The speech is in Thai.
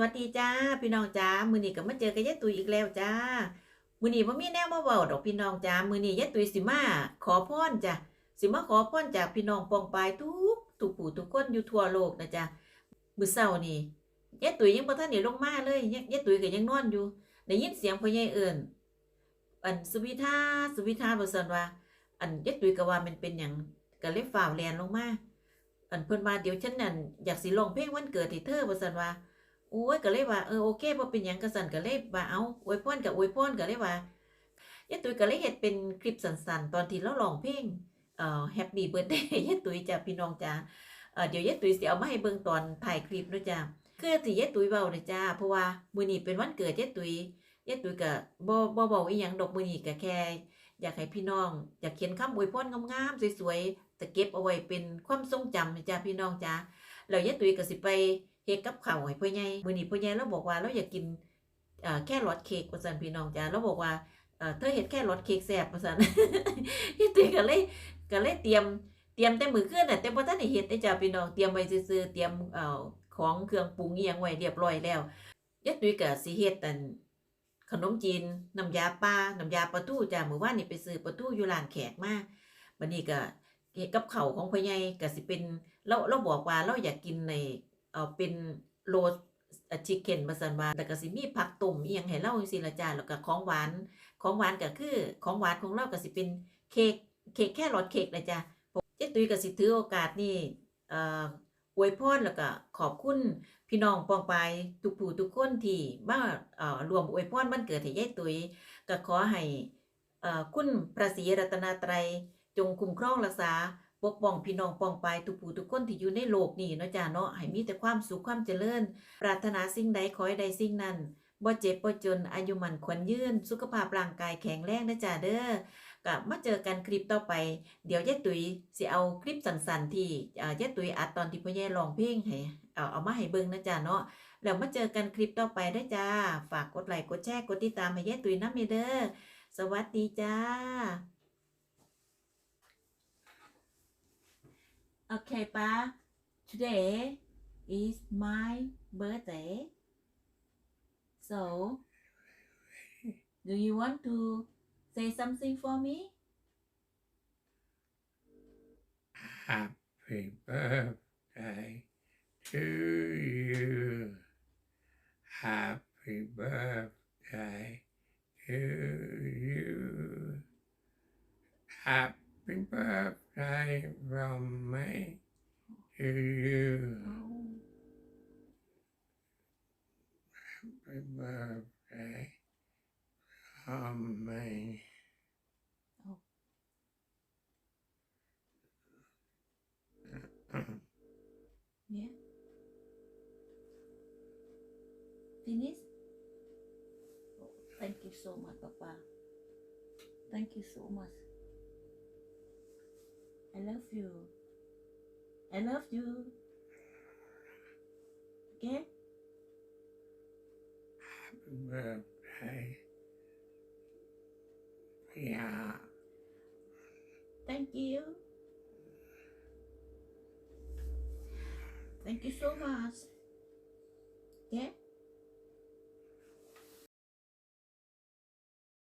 วัสดีจ้าพี่น้องจ้ามือนี้ก็มาเจอกับยายตุยอีกแล้วจ้ามือนี้บ่มีแนวมาเว้าดอกพี่น้องจ้ามือนี้ยายตุยสิมาขอพรจ้ะสิมาขอพรจากพี่น้องปองปายทุกทุกผู้ทุกคนอยู่ทั่วโลกนะจ้ะมื้อเช้านี่ยายตุยยังบ่ทันได้ลงมาเลยยายยายตุ๋ยก็ยังนอนอยู่ได้ยินเสียงพ่อใหญ่เอิ้นอันสุวิทาสุวิทาว่าซั่นว่า อันยายตุยก็ว่ามันเป็นหยังก็เลยฟ้าแลนลงมาอันเพิ่นว่าเดี๋ยวฉันนั่นอยากสิร้องเพลงวันเกิดให้เธอว่าซั่นว่า โอ้ยก็เลยว่าเออโอเคบ่เป็นหยังก็สั่นก็เลยว่าเอาอวยพรก็อวยพรก็เลยว่ายายตุ้ยก็เลยเฮ็ดเป็นคลิปสั้นๆ ตอนที่เราร้องเพลงเอ่อ Happy Birthday ยายตุ้ยจ้ะพี่น้องจ้ะเอ่อเดี๋ยวยายตุ้ยสิเอามาให้เบิ่งตอนถ่ายคลิปนะจ้ะคือที่ยายตุ้ยเว้าเลยจ้าเพราะว่ามื้อนี้เป็นวันเกิดยายตุ้ยยายตุ้ยก็บ่บ่เว้าอีหยังดอกมื้อนี้ก็แค่อยากให้พี่น้องอยากเขียนคำอวยพรงามๆสวยๆแต่เก็บเอาไว้เป็นความทรงจำนะจ้ะพี่น้องจ้ะแล้วยายตุ้ยก็สิไป เฮ็ดกับข้าวให้พ่อใหญ่มื้อนี้พ่อใหญ่เราบอกว่าเราอยากกินเอ่อแค่รอทเค้กว่าซั่นพี่น้องจ้าเราบอกว่าเอ่อเธอเฮ็ดแค่รอทเค้กแซ่บว่าซั่นเฮ็ดตุ้ยก็เลยก็เลยเตรียมเตรียมแต่มื้อคืนน่ะแต่บ่ทันได้เฮ็ดเด้จ้าพี่น้องเตรียมไว้ซื่อๆเตรียมเอ่อของเครื่องปรุงอีหยังไว้เรียบร้อยแล้วยายตุ้ยก็สิเฮ็ดอันขนมจีนน้ำยาปลาน้ำยาปลาทูจ้ามื้อวานนี้ไปซื้อปลาทูอยู่ร้านแขกมาบัดนี้ก็เฮ็ดกับข้าวของพ่อใหญ่ก็สิเป็นเราเราบอกว่าเราอยากกินใน เอ่อเป็นโรสชิคเก้นมาสันว่าแต่ก็สิมีผักต้มอีหยังให้เราจังซี่ล่ะจ้าแล้วก็ของหวานของหวานก็คือของหวานของเราก็สิเป็นเค้กเค้กแค่รสเค้กนะจ้ะเจ๊ตุ้ยก็สิถือโอกาสนี้เอ่ออวยพรแล้วก็ขอบคุณพี่น้องปองไปทุกผู้ทุกคนที่มาเอ่อรวมอวยพรวันเกิดให้ยายตุ้ยก็ขอให้เอ่อคุณพระศรีรัตนตรัยจงคุ้มครองรักษา ปกป้องพี่น้องปองปายทุกผู้ทุกคนที่อยู่ในโลกนี้เนาะจ้าเนาะให้มีแต่ความสุขความเจริญ ปรารถนาสิ่งใดขอให้ได้สิ่งนั้นบ่เจ็บบ่จนอายุมันขวัญยืน สุขภาพร่างกายแข็งแรงนะจ้าเด้อกลับมาเจอกันคลิปต่อไป เดี๋ยวยายตุ๋ยสิเอาคลิปสั้นๆที่เอ่อยายตุ๋ยอัดตอนที่พ่อใหญ่ร้องเพลงให้เอาเอามาให้เบิ่งนะจ้าเนาะแล้วมาเจอกันคลิปต่อไปได้จ้า ฝากกดไลค์กดแชร์กดติดตามให้ยายตุ๋ยนำเด้อสวัสดีจ้า Okay, Pa. Today is my birthday. So, do you want to say something for me? Happy birthday to you. Happy birthday to you. Happy birthday from me to you. Happy birthday from me. Yeah. Finish? Oh, thank you so much, Papa. Thank you so much. I love you. I love you. Okay? Birthday. Yeah. Thank you. Thank you so much. Okay?